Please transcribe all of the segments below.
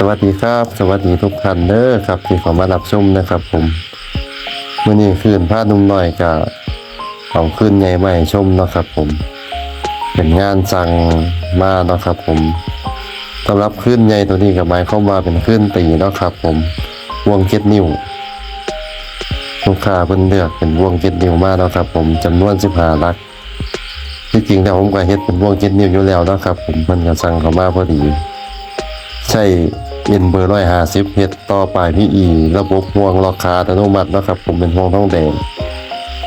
สวัสดีครับ สวัสดีทุกท่านเด้อครับที่เข้ามารับชมนะครับ ผมมื้อนี้คืนพาหนุ่มน้อยกับเอาคืนใหญ่มาให้ชมนะครับ ผม เป็นงานสั่งมานะครับ ผมสำหรับคืนใหญ่ตัวนี้ก็หมายความาเป็นคืนตีนะครับ ผมวงเจ็ดนิ้วลูกค้าเพิ่นเลือกเป็นวงเจ็ดนิ้วมาเนะครับ ผมจำนวน15ลักที่จริงแล้วผมก็เฮ็ดเป็นวงเจ็ดนิ้วอยู่แล้วนะครับ ผมมันก็สั่งเข้ามาพอดี ใช่ เอ็นเบอร์ร้อยห้าสิบเฮ็ดต่อปลายพี่อีระบบห่วงล็อกขาอัตโนมัตินะครับ ผมเป็นห่วงท้องแดง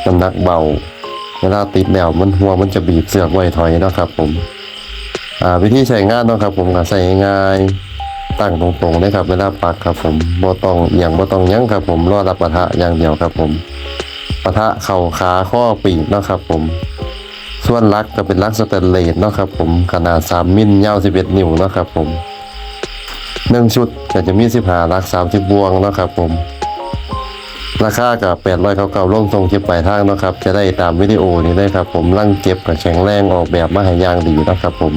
น้ำหนักเบา เวลาติดแล้วมันห่วงมันจะบีบเสือกไว้ถอยนะครับ ผมอ่าวิธีใช้งานนะครับ ผมก็ใส่ง่ายตั้งตรงๆเลยครับเวลาปักครับผมบ่ต้องเอียงบ่ต้องยั้งครับ ผมรอรับปะทะอย่างเดียวครับ ผมปะทะเข่าขาข้อปีกนะครับ ผมส่วนลักก็เป็นลักสแตนเลสนะครับ ผมขนาด 3 มิลยาว11 นิ้วนะครับ ผม หนึ่งชุดก็จะมีสิบห้าลักสามสิบบวงนะครับผม ราคากับแปดร้อยเก่าๆลงทรงเก็บปลายทางนะครับ จะได้ตามวิดีโอนี้เลยครับผมร่างเก็บกับแข็งแรงออกแบบมาให้ยางดีนะครับผม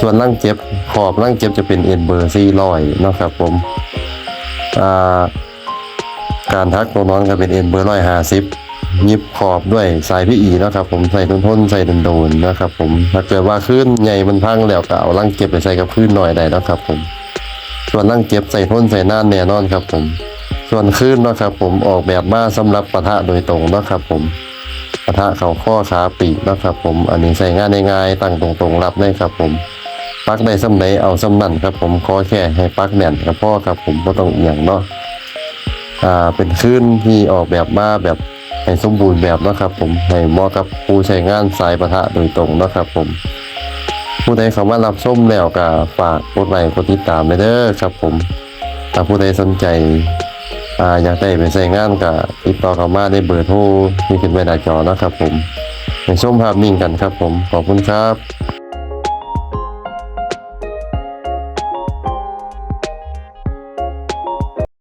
ส่วนร่างเก็บขอบร่างเก็บจะเป็นเอ็นเบอร์ซี่ลอยนะครับผมอ่าการทักตัวนอนก็เป็นเอ็นเบอร์ร้อยห้าสิบยิบขอบด้วยสายพี่อีนะครับผมใส่ทนทนๆใส่ดันโดนนะครับผมถ้าเกิดว่าขึ้นใหญ่มันพังแล้วก็เอาร่างเก็บไปใส่กับพื้นหน่อยได้นะครับผม ส่วนนั่งเก็บใส่ท้นใส่น่านแน่นอนครับผม ส่วนคลื่นเนาะครับผมออกแบบมาสำหรับปะทะโดยตรงเนาะครับผมปะทะเข่าข้อขาปีกเนาะครับผมอันนี้ใส่งานง่ายๆตั้งตรงๆรับได้ครับผมปักได้สำไหนเอาสำนั่นครับผมขอแค่ให้ปักแน่นครับพ่อครับผมก็ต้องเอียงเนาะอ่าเป็นคลื่นที่ออกแบบมาแบบให้สมบูรณ์แบบเนาะครับผมให้เหมาะกับผู้ใช้งานสายปะทะโดยตรงเนาะครับผม ผู้ใดเข้ามารับชมแล้วก็ฝากกดไลค์กดติดตามไปเด้อครับผมถ้าผู้ใดสนใจอ่าอยากได้ไปใส่งานก็ติดต่อเข้ามาได้เบอร์โทรที่ขึ้นไว้หน้าจอนะครับผมไปชมภาพนิ่งกันครับผมขอบคุณครับ